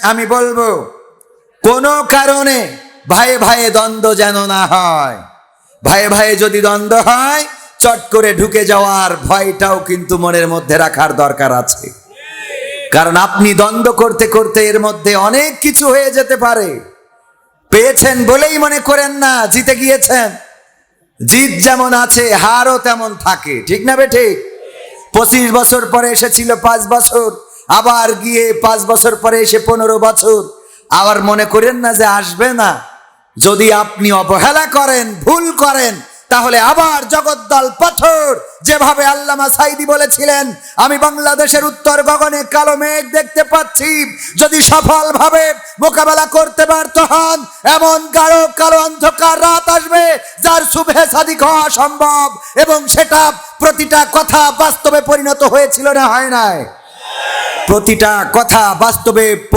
আমি বলব, কোনো কারণে ভাইয়ে ভাইয়ে দ্বন্দ্ব যেন না হয়। ভাইয়ে ভাইয়ে যদি দ্বন্দ্ব হয়, চট করে ঢুকে যাওয়ার ভয়টাও কিন্তু মনের মধ্যে রাখার দরকার আছে। কারণ আপনি দ্বন্দ্ব করতে করতে এর মধ্যে অনেক কিছু হয়ে যেতে পারে। পেয়েছেন বলেই মনে করেন না, জিতে গিয়েছেন। জিত যেমন আছে, হারও তেমন থাকে। ঠিক না বে ঠিক? পঁচিশ বছর পরে এসেছিল পাঁচ বছর। আবার গিয়ে পাঁচ বছর পরে এসে পনেরো বছর আবার মনে করেন না যে আসবে না। যদি আপনি অবহেলা করেন, ভুল করেন, তাহলে আবার জগদ্দল পাথর, যেভাবে আল্লামা সাইদি বলেছিলেন, আমি বাংলাদেশের উত্তর গগনে কালো মেঘ দেখতে পাচ্ছি, যদি সফলভাবে মোকাবেলা করতে ব্যর্থ হন, এমন গাঢ় কালো অন্ধকার রাত আসবে, যার শুভে সাদিক হওয়া সম্ভব, এবং সেটা প্রতিটা কথা বাস্তবে পরিণত হয়েছিল না হয় নাই। প্রতিটা কথা বাস্তবে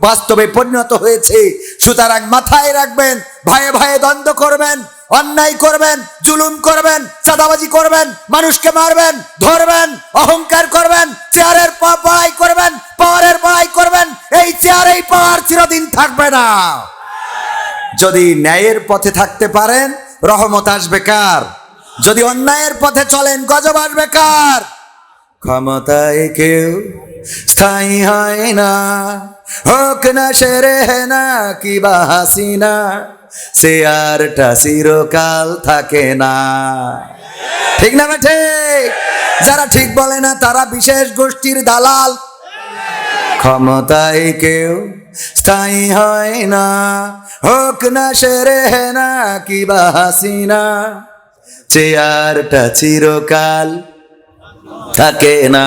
বাস্তবে পরিণত হয়েছে। সুতরাং মাথায় রাখবেন, ভয়ে ভয়ে দ্বন্দ্ব করবেন, অন্যায় করবেন, জুলুম করবেন, চাঁদাবাজি করবেন, মানুষকে মারবেন, ধরবেন, অহংকার করবেন, চেয়ারের পা- বড়াই করবেন, পাওয়ারের বড়াই করবেন, এই চেয়ারেই পাওয়ার চিরদিন থাকবে না। যদি ন্যায়ের পথে থাকতে পারেন, রহমত আসবে কার? যদি অন্যায়ের পথে চলেন, গজব আসবে কার? ক্ষমতায় কেউ স্থায়ী হয় না। হোক না সেরে না, কি বা হাসিনা, সে আরটা চিরকাল থাকে না। ঠিক না ঠিক যারা ঠিক বলে না, তারা বিশেষ গোষ্ঠীর দালাল। ক্ষমতায় কেউ স্থায়ী হয় না। হোক না সেরে না, কি বা হাসিনা চেয়ারটা চিরকাল থাকে না।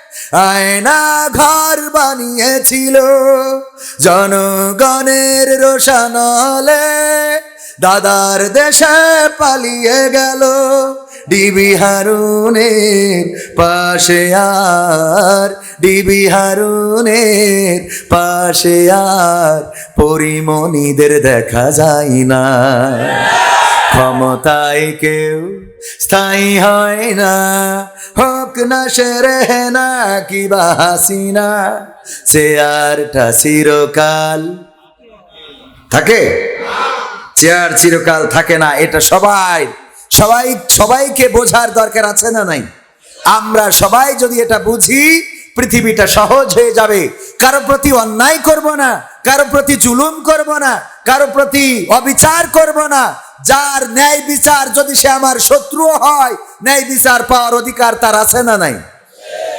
আয়না ঘর বানিয়েছিল জনগণের রোশানালে। দাদার দেশে পালিয়ে গেল ডিবি হারুনের পাশে আর। ডিবি হারুনের পাশে আর পরিমণিদের দেখা যায় না। ক্ষমতায় কেউ স্থায়ী হয় না। হোক না সেরে না কি হাসিনা, সে আরটা চিরকাল থাকে। চেয়ার চিরকাল থাকে না, এটা সবাই সবাই, সবাইকে বোঝার দরকার আছে না নাই? আমরা সবাই যদি এটা বুঝি, পৃথিবীটা সহজ হয়ে যাবে। কারও প্রতি অন্যায় করব না, কারও প্রতি জুলুম করব না, কারও প্রতি অবিচার করব না যার ন্যায় বিচার যদি সে আমার শত্রু হয়, ন্যায় বিচার পাওয়ার অধিকার তার আছে না নাই?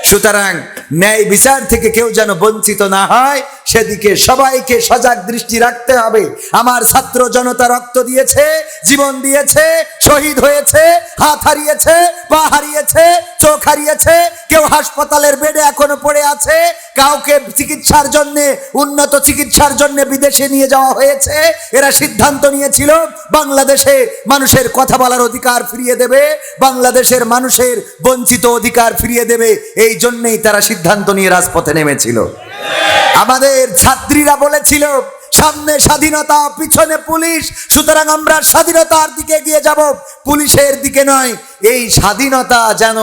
সুতরাং ন্যায় বিচার থেকে কেউ যেন বঞ্চিত না হয়, সেদিকে সবাইকে সজাগ দৃষ্টি রাখতে হবে। আমার ছাত্র জনতা রক্ত দিয়েছে, জীবন দিয়েছে, শহীদ হয়েছে, হাত হারিয়েছে, পা হারিয়েছে, চোখ হারিয়েছে, কেউ হাসপাতালের বেডে এখনও পড়ে আছে, কাউকে চিকিৎসার জন্য, উন্নত চিকিৎসার জন্য বিদেশে নিয়ে যাওয়া হয়েছে। এরা সিদ্ধান্ত নিয়েছিল, বাংলাদেশে মানুষের কথা বলার অধিকার ফিরিয়ে দেবে, বাংলাদেশের মানুষের বঞ্চিত অধিকার ফিরিয়ে দেবে। এই জন্যেই তারা সিদ্ধান্ত নিয়ে রাজপথে নেমেছিল। আমাদের ছাত্রীরা বলেছিল সামনে স্বাধীনতা পিছনে পুলিশ সুতরাং আমরা স্বাধীনতার দিকে এগিয়ে যাব। পুলিশের দিকে নয় এই স্বাধীনতা যেন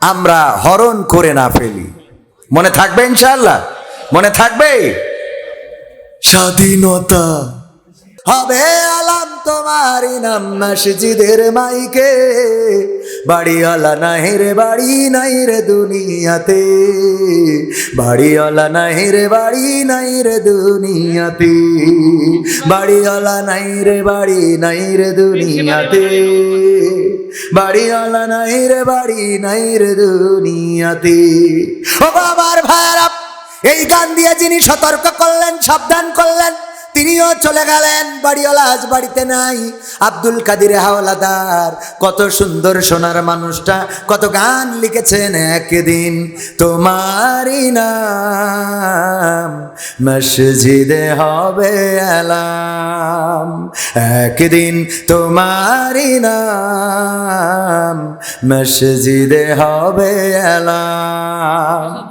আমরা হরণ করে না ফেলি। মনে থাকবে ইনশাল্লাহ মনে থাকবে? স্বাধীনতা। হবে আলাম তোমার নাম মসজিদের মাইকে। বাড়িওয়ালা নাই রে, বাড়ি নাই রে দুনিয়াতে। বাড়িওয়ালা নাই রে, বাড়ি নাই রে দুনিয়াতে। বাড়িওয়ালা নাই রে, বাড়ি নাই রে দুনিয়াতে। বাড়িওয়ালা নাই রে, বাড়ি নাই রে দুনিয়াতে। ও বাবার ভাইয়ারা, এই গান দিয়ে যিনি সতর্ক করলেন, সাবধান করলেন তিনিও চলে গেলেন, বাড়িওয়ালা আজ বাড়িতে নাই। আব্দুল কাদির হাওলাদার, কত সুন্দর সোনার মানুষটা, কত গান লিখেছেন একদিন, তোমারই নাম মসজিদে হবে এলাম। একদিন তোমারই নাম মসজিদে হবে এলাম।